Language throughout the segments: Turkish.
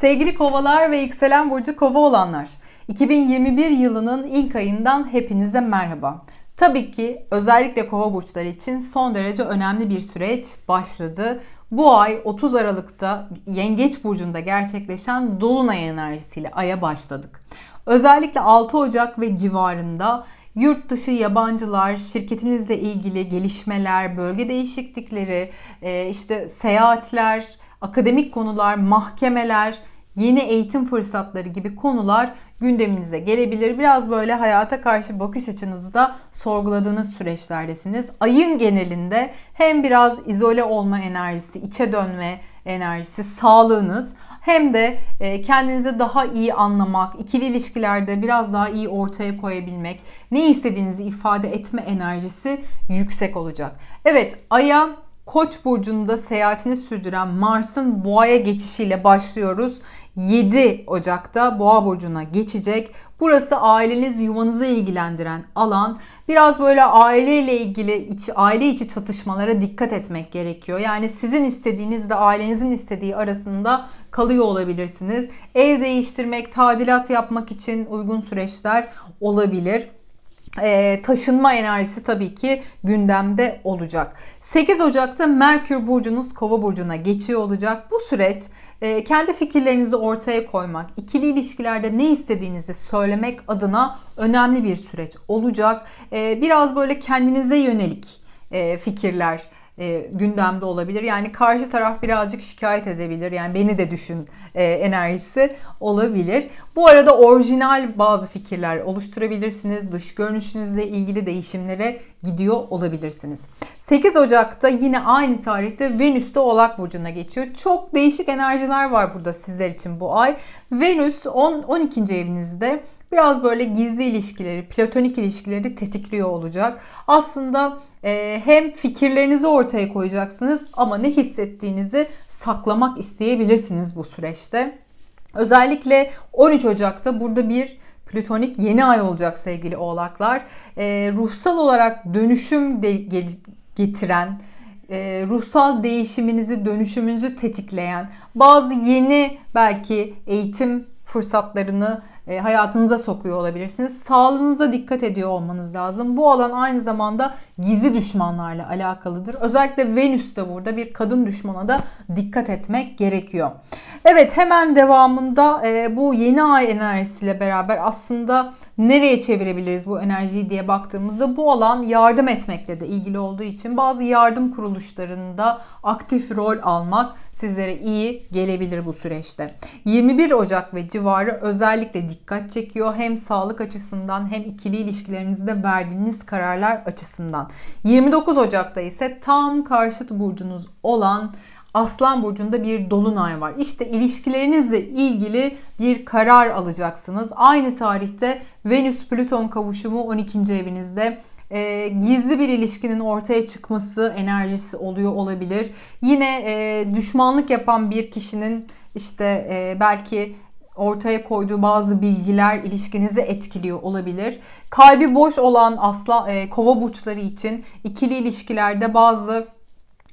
Sevgili kovalar ve yükselen burcu kova olanlar. 2021 yılının ilk ayından hepinize merhaba. Tabii ki özellikle kova burçları için son derece önemli bir süreç başladı. Bu ay 30 Aralık'ta Yengeç burcunda gerçekleşen dolunay enerjisiyle aya başladık. Özellikle 6 Ocak ve civarında yurt dışı yabancılar, şirketinizle ilgili gelişmeler, bölge değişiklikleri, e, işte seyahatler, akademik konular, mahkemeler, yeni eğitim fırsatları gibi konular gündeminize gelebilir. Biraz böyle hayata karşı bakış açınızı da sorguladığınız süreçlerdesiniz. Ayın genelinde hem biraz izole olma enerjisi, içe dönme enerjisi, sağlığınız hem de e, kendinizi daha iyi anlamak, ikili ilişkilerde biraz daha iyi ortaya koyabilmek, ne istediğinizi ifade etme enerjisi yüksek olacak. Evet, aya Koç burcunda seyahatini sürdüren Mars'ın Boğa'ya geçişiyle başlıyoruz. 7 Ocak'ta Boğa burcuna geçecek. Burası aileniz, yuvanızı ilgilendiren alan. Biraz böyle aileyle ilgili iç, aile içi çatışmalara dikkat etmek gerekiyor. Yani sizin istediğinizle ailenizin istediği arasında kalıyor olabilirsiniz. Ev değiştirmek, tadilat yapmak için uygun süreçler olabilir e, taşınma enerjisi tabii ki gündemde olacak. 8 Ocak'ta Merkür burcunuz Kova burcuna geçiyor olacak. Bu süreç e, kendi fikirlerinizi ortaya koymak, ikili ilişkilerde ne istediğinizi söylemek adına önemli bir süreç olacak. E, biraz böyle kendinize yönelik e, fikirler e, gündemde olabilir. Yani karşı taraf birazcık şikayet edebilir. Yani beni de düşün e, enerjisi olabilir. Bu arada orijinal bazı fikirler oluşturabilirsiniz. Dış görünüşünüzle ilgili değişimlere gidiyor olabilirsiniz. 8 Ocak'ta yine aynı tarihte Venüs de Oğlak Burcu'na geçiyor. Çok değişik enerjiler var burada sizler için bu ay. Venüs 10, 12. evinizde biraz böyle gizli ilişkileri, platonik ilişkileri tetikliyor olacak. Aslında e, hem fikirlerinizi ortaya koyacaksınız ama ne hissettiğinizi saklamak isteyebilirsiniz bu süreçte. Özellikle 13 Ocak'ta burada bir plütonik yeni ay olacak sevgili oğlaklar. E, ruhsal olarak dönüşüm de, getiren, e, ruhsal değişiminizi, dönüşümünüzü tetikleyen, bazı yeni belki eğitim fırsatlarını e, hayatınıza sokuyor olabilirsiniz. Sağlığınıza dikkat ediyor olmanız lazım. Bu alan aynı zamanda gizli düşmanlarla alakalıdır. Özellikle Venüs de burada bir kadın düşmana da dikkat etmek gerekiyor. Evet hemen devamında e, bu yeni ay enerjisiyle beraber aslında nereye çevirebiliriz bu enerjiyi diye baktığımızda bu alan yardım etmekle de ilgili olduğu için bazı yardım kuruluşlarında aktif rol almak sizlere iyi gelebilir bu süreçte. 21 Ocak ve civarı özellikle dikkat çekiyor. Hem sağlık açısından hem ikili ilişkilerinizde verdiğiniz kararlar açısından. 29 Ocak'ta ise tam karşıt burcunuz olan Aslan burcunda bir dolunay var. İşte ilişkilerinizle ilgili bir karar alacaksınız. Aynı tarihte Venüs Plüton kavuşumu 12. evinizde e, gizli bir ilişkinin ortaya çıkması enerjisi oluyor olabilir. Yine e, düşmanlık yapan bir kişinin işte e, belki ortaya koyduğu bazı bilgiler ilişkinizi etkiliyor olabilir. Kalbi boş olan asla e, kova burçları için ikili ilişkilerde bazı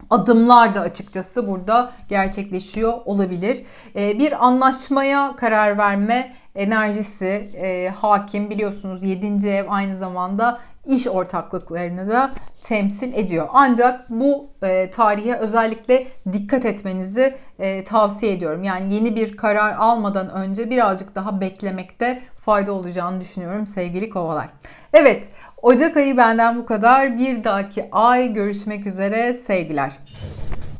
adımlar da açıkçası burada gerçekleşiyor olabilir. E, bir anlaşmaya karar verme enerjisi e, hakim biliyorsunuz 7. ev aynı zamanda iş ortaklıklarını da temsil ediyor. Ancak bu e, tarihe özellikle dikkat etmenizi e, tavsiye ediyorum. Yani yeni bir karar almadan önce birazcık daha beklemekte fayda olacağını düşünüyorum sevgili kovalar. Evet Ocak ayı benden bu kadar. Bir dahaki ay görüşmek üzere sevgiler.